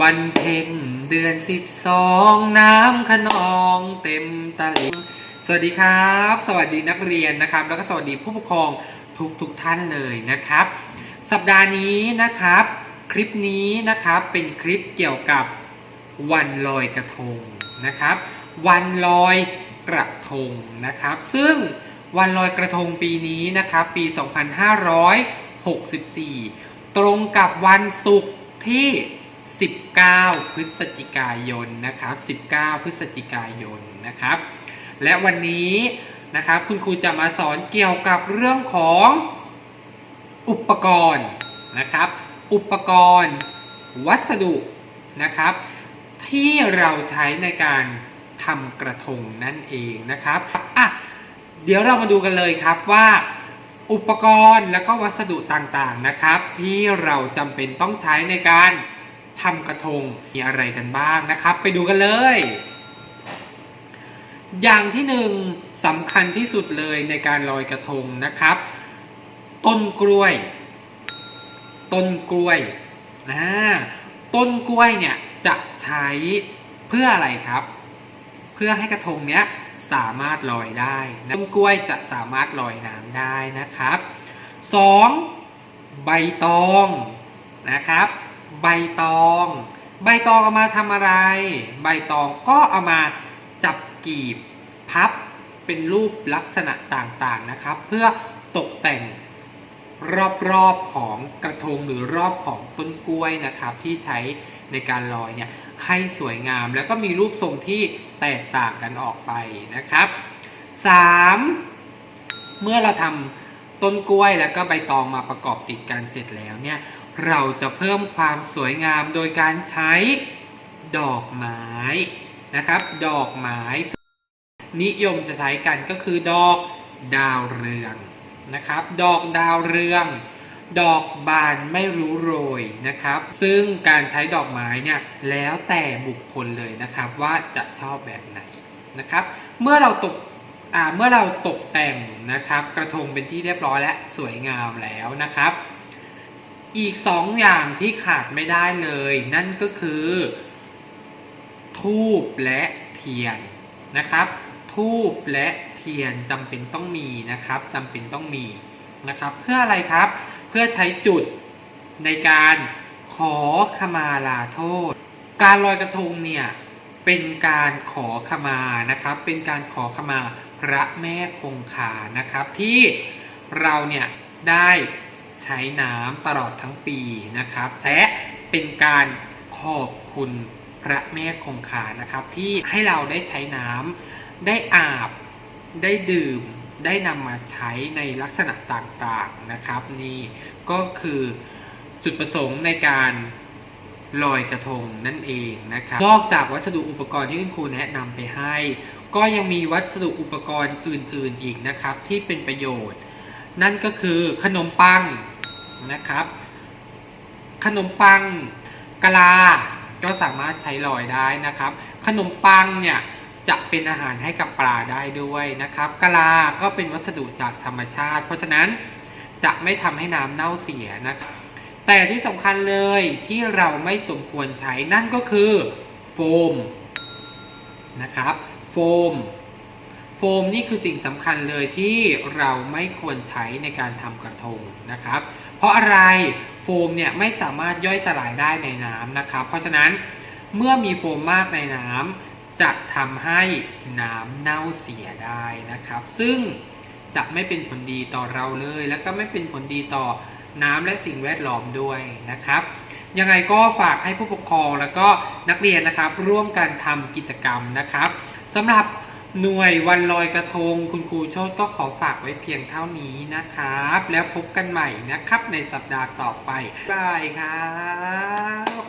วันเพ็ญเดือนสิบสองน้ำขนองเต็มตลิ่งสวัสดีครับ สวัสดีนักเรียนนะครับ แล้วก็สวัสดีผู้ปกครองทุกทุกท่านเลยนะครับ สัปดาห์นี้นะครับ คลิปนี้นะครับเป็นคลิปเกี่ยวกับวันลอยกระทงนะครับ วันลอยกระทงนะครับ ซึ่งวันลอยกระทงปีนี้นะครับปี 2564 ตรงกับวันศุกร์ที่ 19 พฤศจิกายนนะครับ 19 พฤศจิกายนนะครับ และวันนี้นะครับคุณครูจะมาสอนเกี่ยวกับเรื่องของอุปกรณ์นะครับ อุปกรณ์วัสดุนะครับ ที่เราใช้ในการทำกระทงนั่นเองนะครับอะเดี๋ยวเรามาดูกันเลยครับว่าอุปกรณ์และก็วัสดุต่างๆนะครับ ที่เราจำเป็นต้องใช้ในการ ทำกระทงมีอะไรกันบ้างนะครับ ไปดูกันเลย อย่างที่หนึ่งสำคัญที่สุดเลยในการลอยกระทงนะครับ ต้นกล้วย ต้นกล้วยอ่าต้นกล้วยเนี่ยจะใช้เพื่ออะไรครับ เพื่อให้กระทงเนี้ยสามารถลอยได้นะต้นกล้วยจะสามารถลอยน้ำได้นะครับสองใบตองนะครับ ใบตอง ใบตองเอามาทำอะไร ใบตองก็เอามาจับกีบพับเป็นรูปลักษณะต่างๆนะครับ เพื่อตกแต่งรอบๆของกระทงหรือรอบของต้นกล้วยนะครับ ที่ใช้ในการลอยเนี่ยให้สวยงามแล้วก็มีรูปทรงที่แตกต่างกันออกไปนะครับ 3. เมื่อเราทำต้นกล้วยแล้วก็ใบตองมาประกอบติดกันเสร็จแล้วเนี่ย เราจะเพิ่มความสวยงามโดยการใช้ดอกไม้นะครับ ดอกไม้นิยมจะใช้กันก็คือดอกดาวเรืองนะครับ ดอกดาวเรือง ดอกบานไม่รู้โรยนะครับ ซึ่งการใช้ดอกไม้เนี่ยแล้วแต่บุคคลเลยนะครับว่าจะชอบแบบไหนนะครับ เมื่อเราตกเมื่อเราตกแต่งนะครับ กระทงเป็นที่เรียบร้อยและสวยงามแล้วนะครับ อีกสองอย่างที่ขาดไม่ได้เลย นั่นก็คือทูบและเทียนนะครับ ทูบและเทียนจำเป็นต้องมีนะครับจำเป็นต้องมีนะครับ เพื่ออะไรครับ เพื่อใช้จุดในการขอขมาลาโทษ การลอยกระทงเนี่ยเป็นการขอขมานะครับ เป็นการขอขมาพระแม่คงคานะครับ ที่เราเนี่ยได้ ใช้น้ำตลอดทั้งปีนะครับและเป็นการขอบคุณพระแม่คงคานะครับ ที่ให้เราได้ใช้น้ำได้อาบได้ดื่ม ได้นำมาใช้ในลักษณะต่างๆนะครับ นี่ก็คือจุดประสงค์ในการลอยกระทงนั่นเองนะครับ นอกจากวัสดุอุปกรณ์ที่คุณครูแนะนำไปให้ ก็ยังมีวัสดุอุปกรณ์อื่นๆอีกนะครับ ที่เป็นประโยชน์ นั่นก็คือขนมปัง นะครับ ขนมปังกะลาก็สามารถใช้ลอยได้นะครับ ขนมปังเนี่ยจะเป็นอาหารให้กับปลาได้ด้วยนะครับกะลาก็เป็นวัสดุจากธรรมชาติ เพราะฉะนั้นจะไม่ทำให้น้ำเน่าเสียนะครับ แต่ที่สำคัญเลยที่เราไม่สมควรใช้นั่นก็คือโฟมนะครับ โฟม ฟมนี่คือสิ่งสำคัญเลยที่เราไม่ควรใช้ในการทำกระทงนะครับ เพราะอะไรโฟมเนี่ยไม่สามารถย่อยสลายได้ในน้ำนะครับ เพราะฉะนั้นเมื่อมีโฟมมากในน้ำจะทำให้น้ำเน่าเสียได้นะครับ ซึ่งจะไม่เป็นผลดีต่อเราเลย แล้วก็ไม่เป็นผลดีต่อน้ำและสิ่งแวดล้อมด้วยนะครับยังไงก็ฝากให้ผู้ปกครองแล้วก็นักเรียนนะครับ ร่วมกันทำกิจกรรมนะครับสำหรับ หน่วยวันลอยกระทง คุณครูโชตก็ขอฝากไว้เพียงเท่านี้นะครับ แล้วพบกันใหม่นะครับในสัปดาห์ต่อไปบายครับ